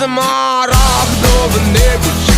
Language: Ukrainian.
смарагдове небо